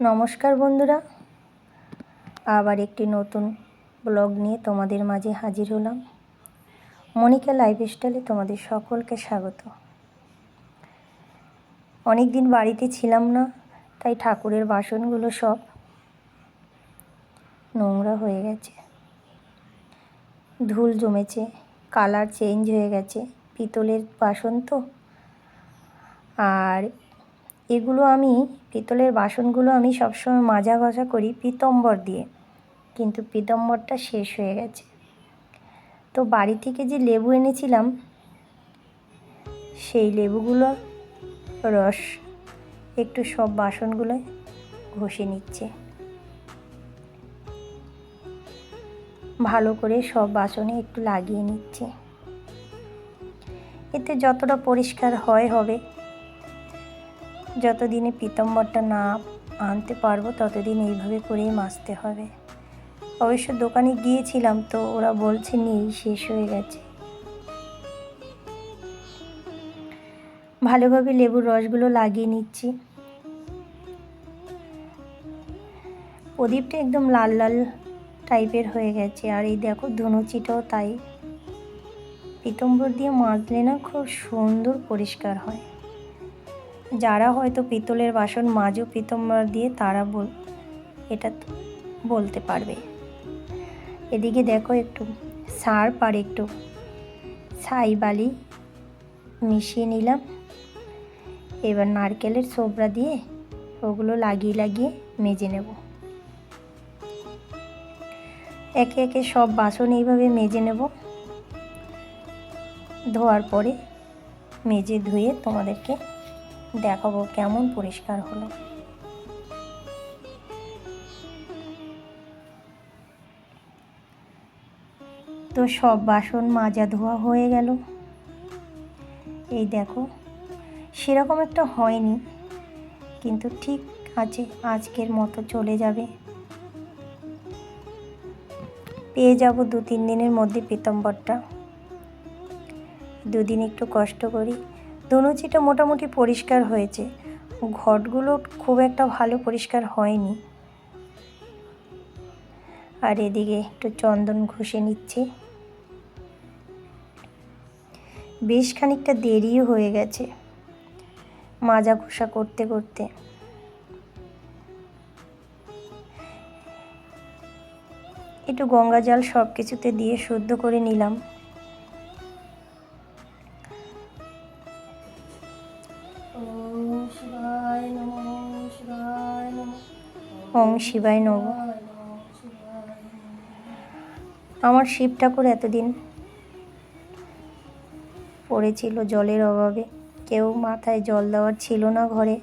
নমস্কার বন্ধুরা। আবার একটি নতুন ব্লগ নিয়ে তোমাদের মাঝে হাজির হলাম। মনিকা লাইফস্টাইলে তোমাদের সকলকে স্বাগত। অনেক দিন বাড়িতে ছিলাম না, তাই ঠাকুরের বাসনগুলো সব নোংরা হয়ে গেছে। ধুল জমেছে, কালার চেঞ্জ হয়ে গেছে, পিতলের বাসন তো। আর এগুলো আমি, পিতলের বাসনগুলো আমি সবসময় মাজা ঘষা করি পিতম্বর দিয়ে। কিন্তু পিতম্বরটা শেষ হয়ে গেছে। তো বাড়ি থেকে যে লেবু এনেছিলাম, সেই লেবুগুলো রস, একটু সব বাসনগুলোয় ঘষে নিচ্ছে। ভালো করে সব বাসনে একটু লাগিয়ে নিচ্ছে। এতে যতটা পরিষ্কার হয় হবে যতদিনে পিতম্বরটা না আনতে পারব, ততদিন এইভাবে করেই মাজতে হবে। অবশ্য দোকানে গিয়েছিলাম তো ওরা বলছে নেই, শেষ হয়ে গেছে। ভালোভাবে লেবুর রসগুলো লাগিয়ে নিচ্ছি। প্রদীপটা একদম লাল লাল টাইপের হয়ে গেছে, আর এই দেখো ধনুচিটাও তাই। পিতম্বর দিয়ে মাজলে না খুব সুন্দর পরিষ্কার হয়। যারা হয়তো পিতলের বাসন মাজো পিতম্বর দিয়ে তারা বল এটা বলতে পারবে। এদিকে দেখো একটু সার্প আর একটু ছাই বালি মিশিয়ে নিলাম। এবার নারকেলের সোবরা দিয়ে ওগুলো লাগিয়ে লাগিয়ে মেজে নেব। একে একে সব বাসন এইভাবে মেজে নেব। ধোয়ার পরে মেজে ধুয়ে তোমাদেরকে দেখাবো কেমন পরিষ্কার হলো। তো সব বাসন মাজা ধোয়া হয়ে গেল। এই দেখো, সেরকম একটা হয়নি, কিন্তু ঠিক আছে, আজকের মতো চলে যাবে। পেয়ে যাব দু তিন দিনের মধ্যে পিতম্বরটা দুদিন একটু কষ্ট করি। ধনুচিটা মোটামুটি পরিষ্কার হয়েছে। ঘটগুলো খুব একটা ভালো পরিষ্কার হয়নি। আর এদিকে একটু চন্দন ঘষে নিচ্ছি। বেশ খানিকটা দেরিও হয়ে গেছে মাজা ঘষা করতে করতে। একটু গঙ্গা জল সব কিছুতে দিয়ে শুদ্ধ করে নিলাম। ওম শিবায় নব আমার শিব ঠাকুর এতদিন পড়েছিল জলের অভাবে। কেউ মাথায় জল দেওয়ার ছিল না ঘরে।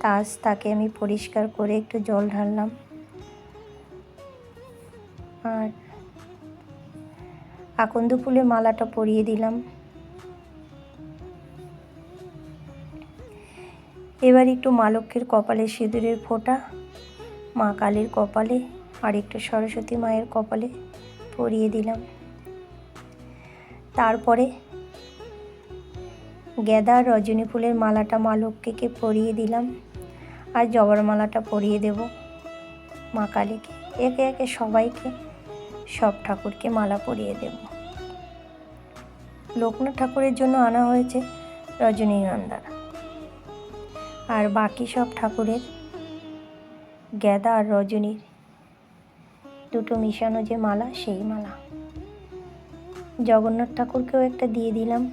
তা তাকে আমি পরিষ্কার করে একটু জল ঢাললাম। আর আকন্দ ফুলের মালাটা পরিয়ে দিলাম। এবার একটু মা লক্ষ্মীর কপালে সিঁদুরের ফোঁটা, মা কালীর কপালে, আর একটু সরস্বতী মায়ের কপালে পরিয়ে দিলাম। তারপরে গেঁদা রজনী ফুলের মালাটা মা লক্ষ্মীকে পরিয়ে দিলাম। আর জবার মালাটা পরিয়ে দেব মা কালীকে। একে একে সবাইকে, সব ঠাকুরকে মালা পরিয়ে দেব। লোকনাথ ঠাকুরের জন্য আনা হয়েছে রজনীগন্ধার। আর বাকি সব ঠাকুরের গ্যাদা আর রজনীর দুটো মিশানো যে মালা, সেই মালা। জগন্নাথ ঠাকুরকেও একটা দিয়ে দিলাম।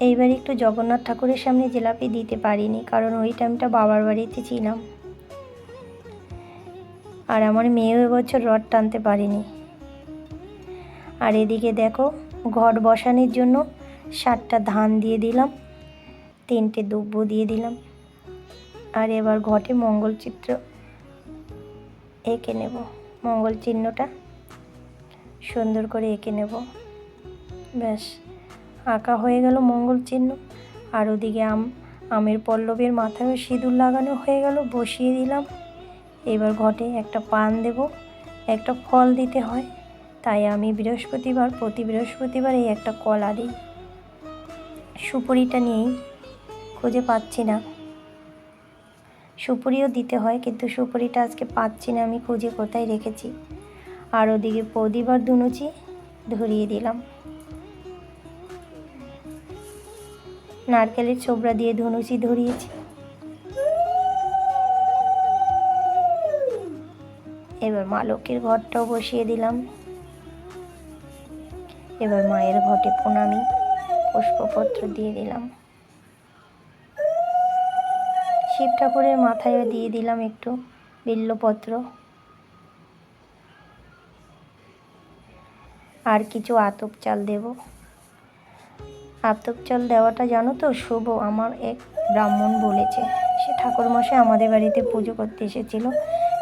এইবার একটু জগন্নাথ ঠাকুরের সামনে জিলাপি দিতে পারিনি, কারণ ওই টাইমটা বাবার বাড়িতে ছিলাম। আর আমার মেয়েও এবছর রড টানতে পারিনি। আর এদিকে দেখো ঘট বসানোর জন্য সাতটা ধান দিয়ে দিলাম। তিনটে দুব্বো দিয়ে দিলাম। আর এবার ঘটে মঙ্গল চিত্র এঁকে নেব। মঙ্গল চিহ্নটা সুন্দর করে এঁকে নেব। ব্যাস, আঁকা হয়ে গেল মঙ্গল চিহ্ন আর ওদিকে আম, আমের পল্লবের মাথায় সিঁদুর লাগানো হয়ে গেল, বসিয়ে দিলাম। এবার ঘটে একটা পান দেব। একটা ফল দিতে হয়। তাই আমি বৃহস্পতিবার, প্রতি বৃহস্পতিবার এই একটা কলা দিই। সুপুরিটা নিয়েই খুঁজে পাচ্ছি না। সুপুরিও দিতে হয়, কিন্তু সুপুরিটা আজকে পাচ্ছি না, আমি খুঁজে কোথায় রেখেছি? আর ওদিকে প্রদীপ আর দুনুচি ধরিয়ে দিলাম। নারকেলের ছোবড়া দিয়ে ধনুচি ধরিয়েছি। এবার মা লক্ষ্মীর ঘরটাও বসিয়ে দিলাম। এবার মায়ের ঘটে প্রণামী, পুষ্পপত্র দিয়ে দিলাম। শিব ঠাকুরের মাথায় দিয়ে দিলাম একটু বিল্লপত্র। আর কিছু আতপ চাল দেব। আতপ চাল দেওয়াটা জানো তো শুভ, আমার এক ব্রাহ্মণ বলেছে। সে ঠাকুরমশাই আমাদের বাড়িতে পুজো করতে এসেছিল।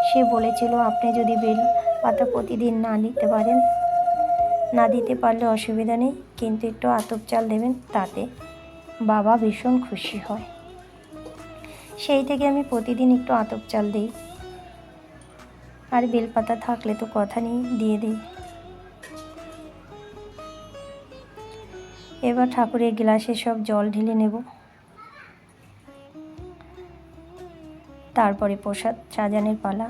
সে বলেছিল, আপনি যদি বেল পাতা প্রতিদিন না নিতে পারেন, না দিতে পারলে অসুবিধা নেই, কিন্তু একটু আতপ চাল দেবেন, তাতে বাবা ভীষণ খুশি হয়। সেই থেকে আমি প্রতিদিন একটু আতপ চাল দিই। আর বেলপাতা থাকলে তো কথা নেই, দিয়ে দিই। এবার ঠাকুরের গ্লাসে সব জল ঢেলে নেব। তারপরে প্রসাদ সাজানের পালা।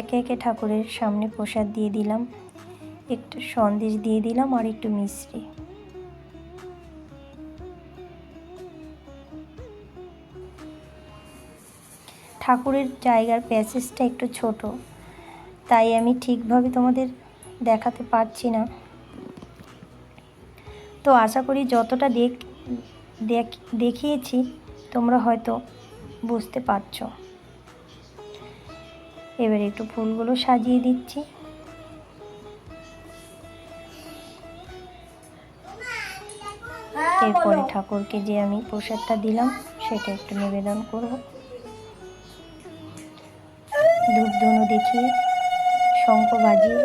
একে একে ঠাকুরের সামনে প্রসাদ দিয়ে দিলাম। একটু সন্দেশ দিয়ে দিলাম আর একটু মিষ্টি। ঠাকুরের জায়গার প্যাসেজটা একটু ছোট, তাই আমি ঠিকভাবে তোমাদের দেখাতে পারছি না। তো আশা করি যতটা দেখ- দেখিয়েছি, তোমরা হয়তো বুঝতে পারছ। এবার একটু ফুলগুলো সাজিয়ে দিচ্ছি। এরপরে ঠাকুরকে যে আমি প্রসাদটা দিলাম সেটা একটু নিবেদন করব। ধূপ ধুনো দেখিয়ে শঙ্খ বাজিয়ে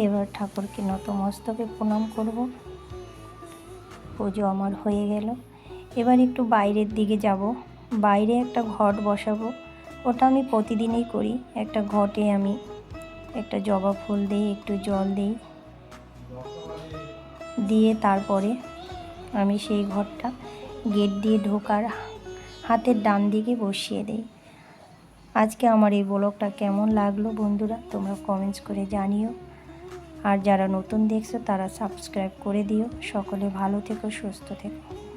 এবার ঠাকুরকে নতমস্তকে প্রণাম করব। পুজো আমার হয়ে গেল। এবার একটু বাইরের দিকে যাব। বাইরে একটা ঘট বসাবো। ওটা আমি প্রতিদিনই করি। একটা ঘটে আমি একটা জবা ফুল দিই, একটু জল দিই। দিয়ে তারপরে আমি সেই ঘরটা গেট দিয়ে ঢোকার হাতের ডান দিকে বসিয়ে দিই। আজকে আমার এই ব্লগটা কেমন লাগল বন্ধুরা, তোমরা কমেন্টস করে জানিও। আর যারা নতুন দেখছ তারা সাবস্ক্রাইব করে দিও। সকলে ভালো থেকো সুস্থ থেকো।